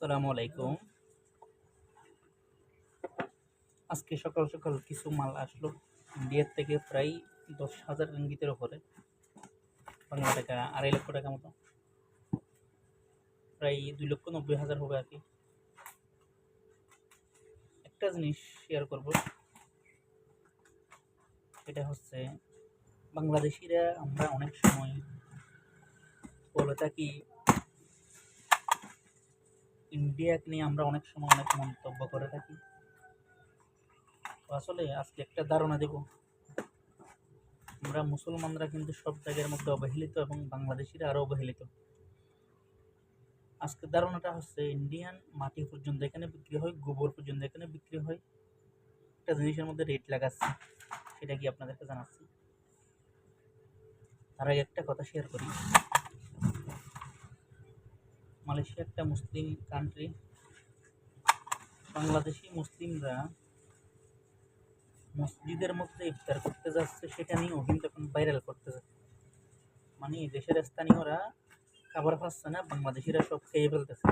আসসালামু আলাইকুম। আজকে সকাল সকাল কিছু মাল আসলো। ইন্ডিয়ার থেকে প্রায় দশ হাজার রিঙ্গিতের ওপরে বাংলা টাকা, আড়াই লক্ষ টাকা মতো। প্রায় দুই লক্ষ নব্বই হাজার হবে আর কি। একটা জিনিস শেয়ার করব। সেটা হচ্ছে বাংলাদেশিরা আমরা অনেক সময় বলে থাকি ইন্ডিয়াকে নিয়ে আমরা অনেক সময় অনেক মন্তব্য করে থাকি। আসলে আজকে একটা ধারণা দেব। আমরা মুসলমানরা কিন্তু সব জায়গার মধ্যে অবহেলিত এবং বাংলাদেশিরা আরও অবহেলিত। আজকের ধারণাটা হচ্ছে ইন্ডিয়ান মাটি পর্যন্ত এখানে বিক্রি হয়, গোবর পর্যন্ত এখানে বিক্রি হয়। একটা জিনিসের মধ্যে রেট লাগাচ্ছে, সেটা কি আপনাদেরকে জানাচ্ছি? তার আগে একটা কথা শেয়ার করি। মালয়েশিয়া একটা মুসলিম কান্ট্রি বাংলাদেশি মুসলিমরা মসজিদের মধ্যে ইফতার করতে যাচ্ছে, সেটা নিয়েও কিন্তু এখন ভাইরাল করতে যাচ্ছে। মানে দেশের স্থানীয়রা খাবার পাচ্ছে না, বাংলাদেশিরা সব খেয়ে ফেলতেছে।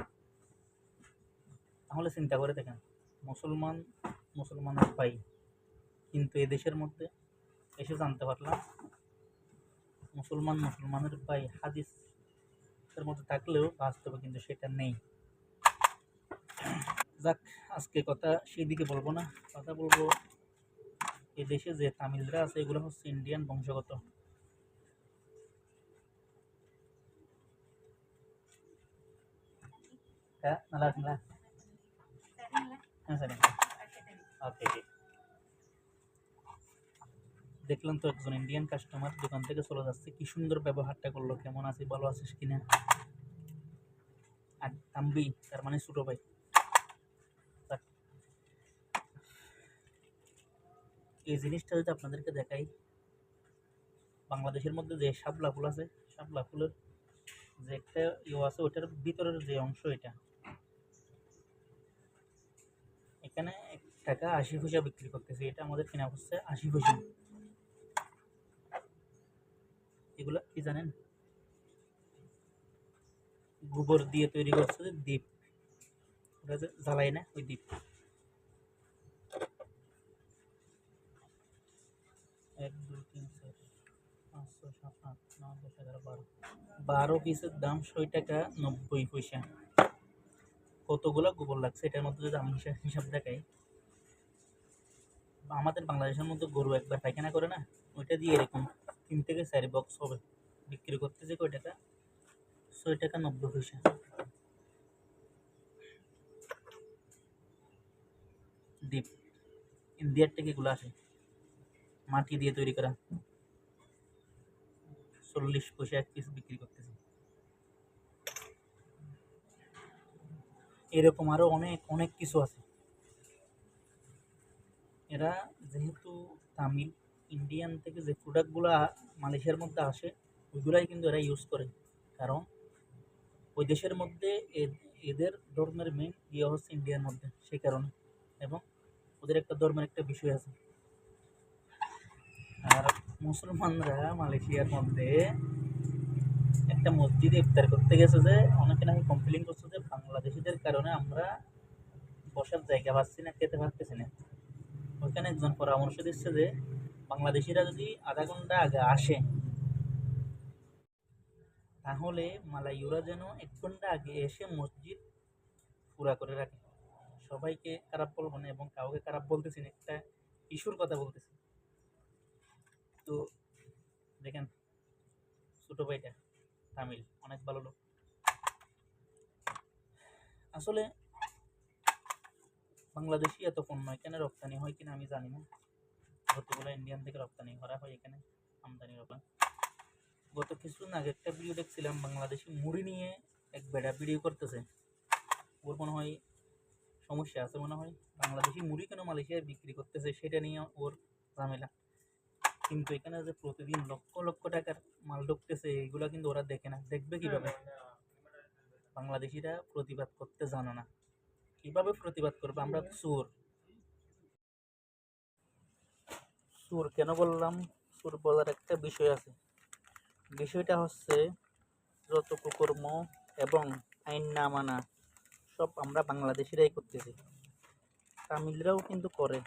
তাহলে চিন্তা করে দেখেন, মুসলমান মুসলমানের ভাই, কিন্তু এই দেশের মধ্যে এসে জানতে পারলাম, মুসলমান, মুসলমানের ভাই হাদিস এর মধ্যে থাকলেও বাস্তবে কিন্তু সেটা নেই। যাক আজকে কথা সেই দিকে বলব না। কথা বলব এ দেশে যে তামিলরা আছে এগুলো হচ্ছে ইন্ডিয়ান বংশগত। হ্যাঁ নালা হ্যাঁ স্যার। ওকে দেখলাম তো একজন ইন্ডিয়ান কাস্টমার দোকান থেকে চলে যাচ্ছে, কি সুন্দর ব্যবহারটা করল, কেমন আছিস ভালো আছিস কিনা? আর তাম্বি, তার মানে ছোটো ভাই। এই জিনিসটা যদি আপনাদেরকে দেখাই, বাংলাদেশের মধ্যে যে শাপলা ফুল আছে, শাপলা ফুলের যে একটা ইয়ে আছে, ওটার ভিতরের যে অংশ এটা, এখানে টাকা আশি পয়সা বিক্রি করতেছে, এটা আমাদের কেনা হচ্ছে আশি পয়সা। এগুলো কি জানেন? গোবর দিয়ে তৈরি করছে দ্বীপ। ওটা যে জ্বালাই না, ওই দ্বীপ। বারো। বারো পিসের দাম ছয় টাকা নব্বই পয়সা। কতগুলো গোবর লাগছে? এটার মধ্যে যদি আমি হিসাব হিসাব দেখাই। আমাদের বাংলাদেশের মধ্যে গরু একবার পায়খানা করে না? ওইটা দিয়ে এরকম তিন থেকে চার বক্স হবে। বিক্রি করতেছে কয় টাকা? ছয় টাকা নব্বই পয়সা। দ্বীপ ইন্ডিয়ার থেকে আসে। মাটি দিয়ে তৈরি করা। চল্লিশ পয়সা এক পিস বিক্রি করতেছে। এরকম আরও অনেক অনেক কিছু আছে। এরা যেহেতু তামিল ইন্ডিয়ান থেকে যে প্রোডাক্টগুলো মালয়েশিয়ার মধ্যে আসে, ওইগুলাই কিন্তু এরা ইউজ করে। কারণ ওই দেশের মধ্যে এদের ধর্মের মেন ইয়ে হচ্ছে ইন্ডিয়ার মধ্যে, সেই কারণে। এবং ওদের একটা ধর্মের একটা বিষয় আছে। আর মুসলমানরা মালয়েশিয়ার মধ্যে একটা মসজিদে ইফতার করতে গেছে যে, অনেকে নাকি কমপ্লেন করছে যে, বাংলাদেশিদের কারণে আমরা বসার জায়গা পাচ্ছি না, খেতে পারতেছি না। ওইখানে একজন পরামর্শ দিচ্ছে যে বাংলাদেশিরা যদি আধা ঘণ্টা আগে আসে তাহলে মালাইয়ুরা যেন এক ঘণ্টা আগে এসে মসজিদ পুরা করে রাখে। সবাইকে খারাপ বলব না এবং কাউকে খারাপ বলতেছি না, একটা ইস্যুর কথা বলতেছি। তো দেখেন, ছোটো ভাইটা তামিল, অনেক ভালো লোক। আসলে বাংলাদেশি এত পণ্য, এখানে রপ্তানি হয় কিনা আমি জানি না। কতগুলো ইন্ডিয়ান থেকে রপ্তানি করা হয় এখানে, আমদানি রপ্তানি গত কিছুদিন আগে একটা ভিডিও দেখছিলাম, বাংলাদেশি মুড়ি নিয়ে এক বেড়া ভিডিও করতেছে। ওর মনে হয় সমস্যা আছে মনে হয়। বাংলাদেশি মুড়ি কেন মালয়েশিয়ায় বিক্রি করতেছে সেটা নিয়ে ওর ঝামেলা। কিন্তু এখানে যে প্রতিদিন লক্ষ লক্ষ টাকার মাল ঢুকতেছে, এগুলো কিন্তু ওরা দেখে না। দেখবে কীভাবে? বাংলাদেশিরা প্রতিবাদ করতে জানে না। কীভাবে প্রতিবাদ করবে? আমরা চোর। চোর কেন বললাম? সুর বলার একটা বিষয় আছে। বিষয়টা হচ্ছে যত কুকর্ম এবং আইন না মানা সব আমরা বাংলাদেশিরাই করতেছি। তামিলরাও কিন্তু করে,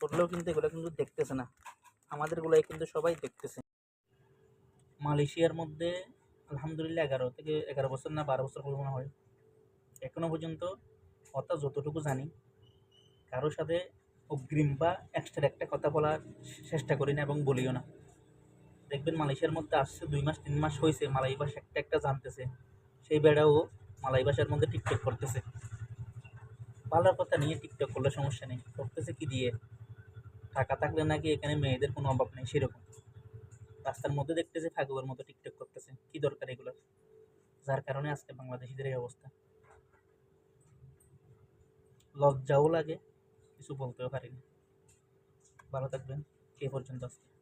করলেও কিন্তু এগুলো কিন্তু দেখতেছে না। আমাদেরগুলাই কিন্তু সবাই দেখতেছে। মালয়েশিয়ার মধ্যে আলহামদুলিল্লাহ এগারো থেকে এগারো বছর না বারো বছর পরিমাণ হয়। এখনও পর্যন্ত অর্থাৎ যতটুকু জানি, কারোর সাথে অগ্রিম বা এক্সট্রা একটা কথা বলার চেষ্টা করি না এবং বলিও না। দেখবেন মালয়েশিয়ার মধ্যে আসছে দুই মাস, তিন মাস হয়েছে মালাই ভাষা একটা একটা জানতেছে। সেই বেড়াও মালাই ভাষার মধ্যে টিকটক করতেছে। ভালো কথা নিয়ে টিকটক করলে সমস্যা নেই। করতেছে কি দিয়ে? টাকা থাকলে নাকি এখানে মেয়েদের কোনো অভাব নেই, সেরকম। রাস্তার মধ্যে দেখতেছে ফাগুয়ার মতো টিকটক করতেছে। কি দরকার এগুলো? যার কারণে আজকে বাংলাদেশিদের এই অবস্থা। লজ্জাও লাগে কিছু বলতেও পারিনি। ভালো থাকবেন। এ পর্যন্ত। আজকে